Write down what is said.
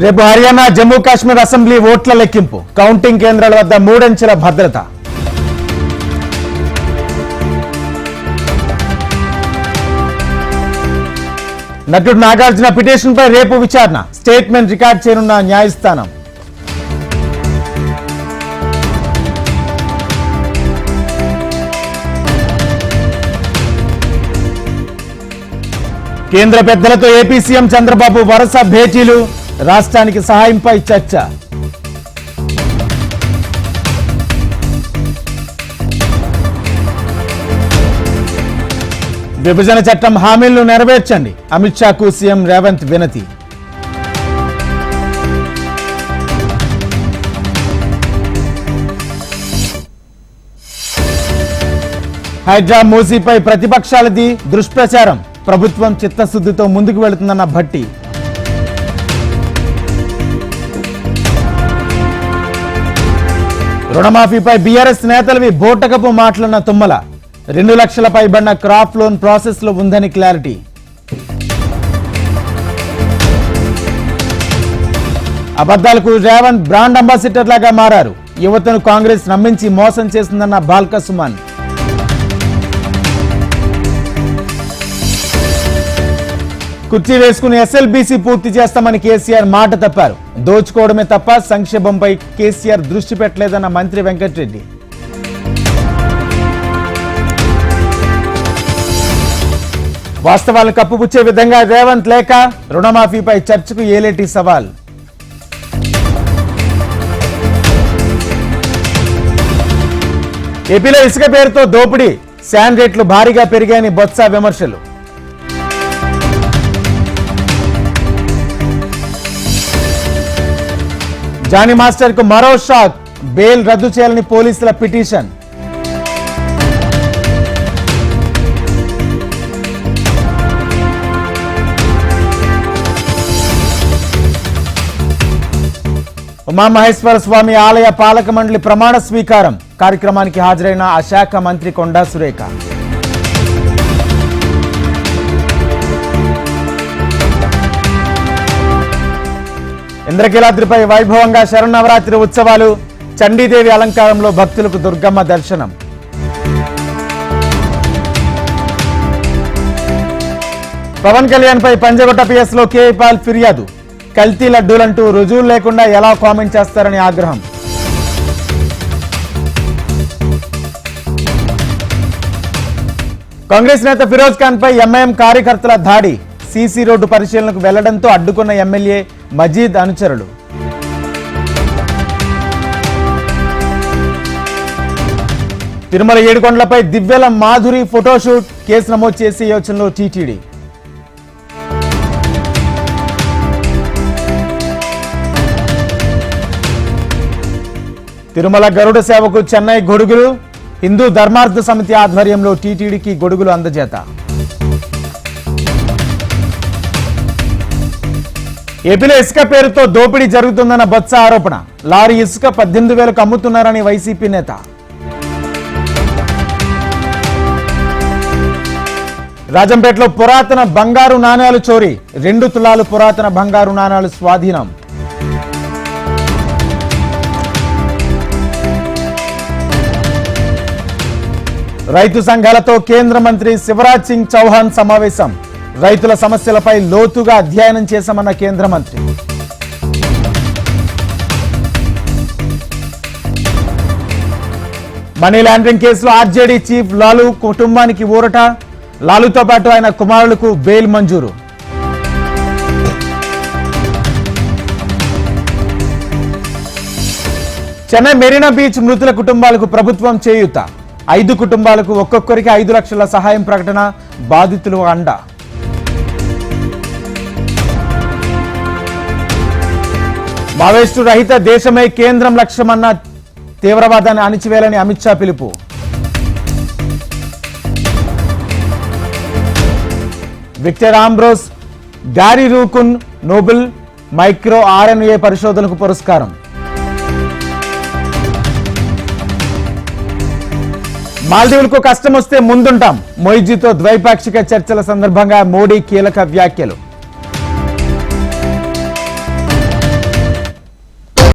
రేపు హర్యానా జమ్మూ కాశ్మీర్ అసెంబ్లీ ఓట్ల లెక్కింపు. కౌంటింగ్ కేంద్రాల వద్ద మూడంచెల భద్రత. నటుడు నాగార్జున పిటిషన్ పై రేపు విచారణ. స్టేట్మెంట్ రికార్డ్ చేయనున్న న్యాయస్థానం. కేంద్ర పెద్దలతో ఏపీ సీఎం చంద్రబాబు వరుస భేటీలు. రాష్ట్రానికి సహాయంపై చర్చ. విభజన చట్టం హామీలను నెరవేర్చండి. అమిత్ షాకు సీఎం రేవంత్ వినతి. హైడ్రా మూసీపై ప్రతిపక్షాలది దుష్ప్రచారం. ప్రభుత్వం చిత్తశుద్ధితో ముందుకు వెళుతుందన్న భట్టి. రుణమాఫీపై బీఆర్ఎస్ నేతలవి బోటకపు మాటలన్న తుమ్మల. రెండు లక్షల పైబడిన క్రాప్ లోన్ ప్రాసెస్లో ఉందని క్లారిటీ. అబద్దాలకు రేవంత్ బ్రాండ్ అంబాసిడర్ లాగా మారారు. యువతను కాంగ్రెస్ నమ్మించి మోసం చేసిందన్న బాల్క సుమన్ కుర్చీ వేసుకుని ఎస్ఎల్బీసీ పూర్తి చేస్తామని కేసీఆర్ మాట తప్పారు. దోచుకోవడమే తప్ప సంక్షేమంపై కేసీఆర్ దృష్టి పెట్టలేదన్న మంత్రి వెంకటరెడ్డి. వాస్తవాలను కప్పుపుచ్చే విధంగా రేవంత్ లేక రుణమాఫీపై చర్చకు ఏలేటి సవాల్? ఏపీలో ఇసుక పేరుతో దోపిడీ శాన్ రేట్లు భారీగా పెరిగాయని బొత్స విమర్శలు. జానీ మాస్టర్కు మరో షాక్. బెయిల్ రద్దు చేయాలని పోలీసుల పిటిషన్. ఉమామహేశ్వర స్వామి ఆలయ పాలక మండలి ప్రమాణ స్వీకారం. కార్యక్రమానికి హాజరైన ఆ శాఖ మంత్రి కొండా సురేఖ. ఇంద్రకీలాద్రిపై వైభవంగా శరన్నవరాత్రి ఉత్సవాలు చండీదేవి అలంకారంలో భక్తులకు దుర్గమ్మ దర్శనం. పవన్ కళ్యాణ్ పై పంజగొట్ట పిఎస్లో కేపాల్ ఫిర్యాదు. కల్తీ లడ్డూలంటూ రుజువులు లేకుండా ఎలా కామెంట్ చేస్తారని ఆగ్రహం. కాంగ్రెస్ నేత ఫిరోజ్ ఖాన్ పై ఎంఐఎం కార్యకర్తల దాడి. సీసీ రోడ్డు పరిశీలనకు వెళ్ళడంతో అడ్డుకున్న ఎమ్మెల్యే మజీద్ అనుచరులు. తిరుమల ఏడుకొండలపై దివ్యల మాధురి ఫోటోషూట్ కేసు నమోదు చేసే యోచనలో టీటీడీ. తిరుమల గరుడ సేవకు చెన్నై గొడుగులు హిందూ ధర్మార్థ సమితి ఆధ్వర్యంలో టీటీడీకి గొడుగులు అందజేత. ఏపీలో ఇసుక పేరుతో దోపిడీ జరుగుతుందన్న బొత్స ఆరోపణ. లారీ ఇసుక పద్దెనిమిది వేలకు అమ్ముతున్నారని వైసీపీ నేత. రాజంపేటలో పురాతన బంగారు నాణేలు చోరీ. రెండు తులాలు పురాతన బంగారు నాణేలు స్వాధీనం. రైతు సంఘాలతో కేంద్ర మంత్రి శివరాజ్ సింగ్ చౌహాన్ సమావేశం. రైతుల సమస్యలపై లోతుగా అధ్యయనం చేశామన్న కేంద్ర మంత్రి. మనీ లాండరింగ్ కేసులో ఆర్జేడీ చీఫ్ లాలు కుటుంబానికి ఊరట. లాలుతో పాటు ఆయన కుమారులకు బెయిల్ మంజూరు. చెన్నై మెరీనా బీచ్ మృతుల కుటుంబాలకు ప్రభుత్వం చేయూత. ఐదు కుటుంబాలకు ఒక్కొక్కరికి ఐదు లక్షల సహాయం ప్రకటన బాధితులు అండ. మావేస్టు రహిత దేశమే కేంద్రం లక్ష్యమన్న తీవ్రవాదాన్ని అణిచివేయాలని అమిత్ షా పిలుపు. విక్టర్ ఆంబ్రోస్ గారి రూకున్ నోబెల్ మైక్రో ఆర్ఎన్ఏ పరిశోధనకు పురస్కారం. మాల్దీవులకు కష్టం వస్తే ముందుంటాం. మొయిజీతో ద్వైపాక్షిక చర్చల సందర్భంగా మోడీ కీలక వ్యాఖ్యలు.